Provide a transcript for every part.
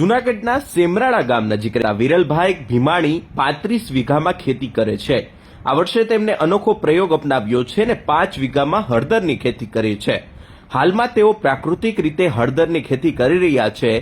જુનાગઢના સેમરાળા ગામ નજીક વિરલભાઈ ભીમાણી પાંત્રીસ વીઘામાં ખેતી કરે છે. આ વર્ષે તેમને અનોખો પ્રયોગ અપનાવ્યો છે ને પાંચ વીઘામાં હળદરની ખેતી કરી છે. હાલમાં તેઓ પ્રાકૃતિક રીતે હળદરની ખેતી કરી રહ્યા છે,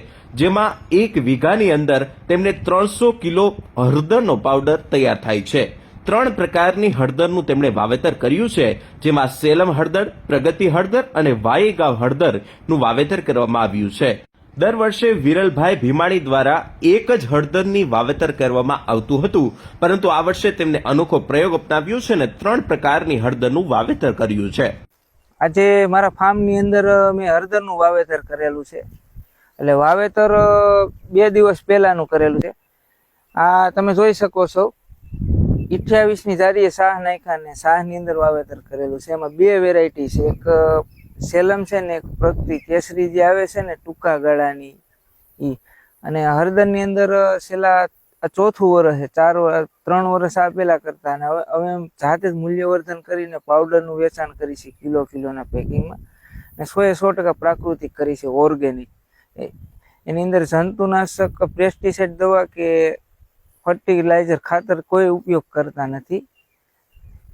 જેમાં એક વીઘાની અંદર તેમને ત્રણસો કિલો હળદરનો પાવડર તૈયાર થાય છે. ત્રણ પ્રકારની હળદરનું તેમણે વાવેતર કર્યું છે, જેમાં સેલમ હળદર, પ્રગતિ હળદર અને વાયેગાવ હળદરનું વાવેતર કરવામાં આવ્યું છે. દર વર્ષે વિરલભાઈ ભીમાણી દ્વારા એક જ હળદરની વાવેતર કરવામાં આવતું હતું. પરંતુ આ વર્ષે તેમને અનોખો પ્રયોગ અપનાવ્યો છે અને ત્રણ પ્રકારની હળદરનું વાવેતર કર્યું છે. આજે મારા ફાર્મની અંદર મેં હળદરનું વાવેતર કરેલું છે. એટલે વાવેતર બે દિવસ પહેલાનું કરેલું છે. આ તમે જોઈ શકો છો. અઠ્યાવીસની જારીએ શાહ નાખ્યા ને શાહની અંદર વાવેતર કરેલું છે. એમાં બે વેરાયટી છે. એક સેલમ છે ને એક પ્રગતિ કેસરી જે આવે છે ને ટૂંકા ગાળાની ઈ. અને હળદરની અંદર છેલ્લા ચોથું વર્ષ ચાર વર- ત્રણ વર્ષ આ પેલા કરતા. અને હવે હવે જાતે જ મૂલ્યવર્ધન કરીને પાવડરનું વેચાણ કરી છે કિલો કિલોના પેકિંગમાં. અને સો એ સો ટકા પ્રાકૃતિક કરી છે, ઓર્ગેનિક. એની અંદર જંતુનાશક, પેસ્ટિસાઇડ દવા કે ફર્ટિલાઇઝર ખાતર કોઈ ઉપયોગ કરતા નથી.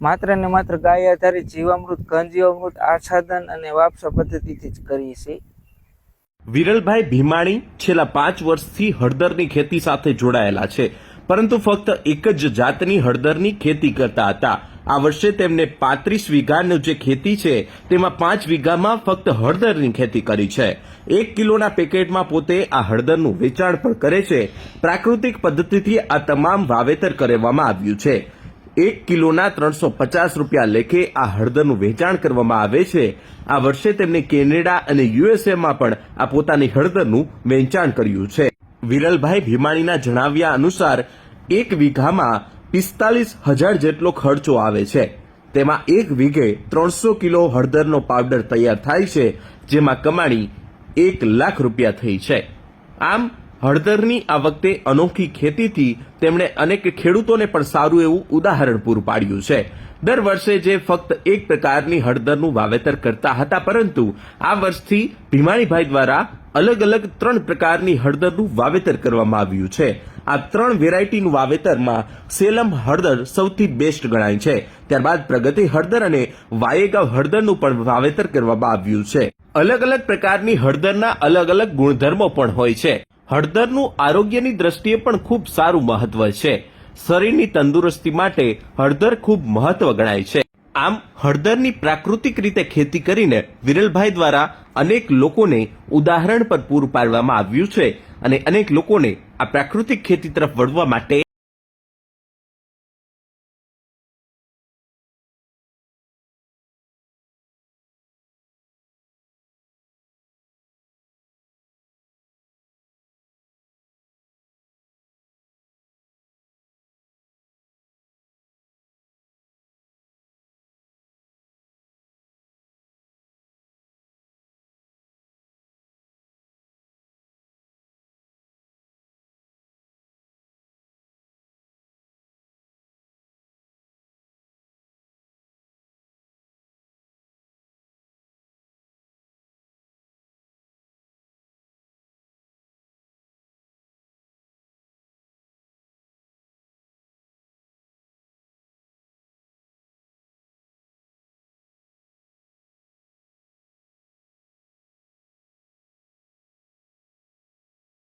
માત્ર ને માત્ર ગાય આધારિત જીવામૃત ઘનજીવામૃત આચ્છાદન અને વાપસા પદ્ધતિથી જ કરીએ છીએ. વિરલભાઈ ભીમાણી છેલ્લા પાંચ વર્ષથી હળદરની ખેતી સાથે જોડાયેલા છે, પરંતુ ફક્ત એક જ જાતની હળદરની ખેતી કરતા હતા. આ વર્ષે તેમને પાંત્રીસ વીઘાનું જે ખેતી છે, તેમાં પાંચ વીઘામાં ફક્ત હળદરની ખેતી કરી છે. એક કિલોના પેકેટમાં પોતે આ હળદરનું વેચાણ પણ કરે છે. પ્રાકૃતિક પદ્ધતિથી આ તમામ વાવેતર કરવામાં આવ્યું છે. એક કિલોના ત્રણસો પચાસ રૂપિયા લેખે આ હળદરનું વેચાણ કરવામાં આવે છે. આ વર્ષે તેમણે કેનેડા અને યુએસએમાં પણ આ પોતાની હળદરનું વેચાણ કર્યું છે. વિરલભાઈ ભીમાણીના જણાવ્યા અનુસાર, એક વીઘામાં પિસ્તાલીસ હજાર જેટલો ખર્ચો આવે છે. તેમાં એક વીઘે ત્રણસો કિલો હળદરનો પાવડર તૈયાર થાય છે, જેમાં કમાણી એક લાખ રૂપિયા થઈ છે. આમ હળદરની આ વખતે અનોખી ખેતીથી તેમણે અનેક ખેડૂતોને પણ સારું એવું ઉદાહરણ પૂરું પાડ્યું છે. દર વર્ષે જે ફક્ત એક પ્રકારની હળદરનું વાવેતર કરતા હતા, પરંતુ આ વર્ષથી ભીમાણીભાઈ દ્વારા અલગ અલગ ત્રણ પ્રકારની હળદરનું વાવેતર કરવામાં આવ્યું છે. આ ત્રણ વેરાયટીનું વાવેતરમાં સેલમ હળદર સૌથી બેસ્ટ ગણાય છે. ત્યારબાદ પ્રગતિ હળદર અને વાયેગાવ હળદરનું પણ વાવેતર કરવામાં આવ્યું છે. અલગ અલગ પ્રકારની હળદરના અલગ અલગ ગુણધર્મો પણ હોય છે. હળદરનું આરોગ્યની દ્રષ્ટિએ પણ ખૂબ સારું મહત્વ છે. શરીરની તંદુરસ્તી માટે હળદર ખૂબ મહત્વ ગણાય છે. આમ, હળદરની પ્રાકૃતિક રીતે ખેતી કરીને વિરલભાઈ દ્વારા અનેક લોકોને ઉદાહરણ પર પૂરું પાડવામાં આવ્યું છે અને અનેક લોકોને આ પ્રાકૃતિક ખેતી તરફ વળવા માટે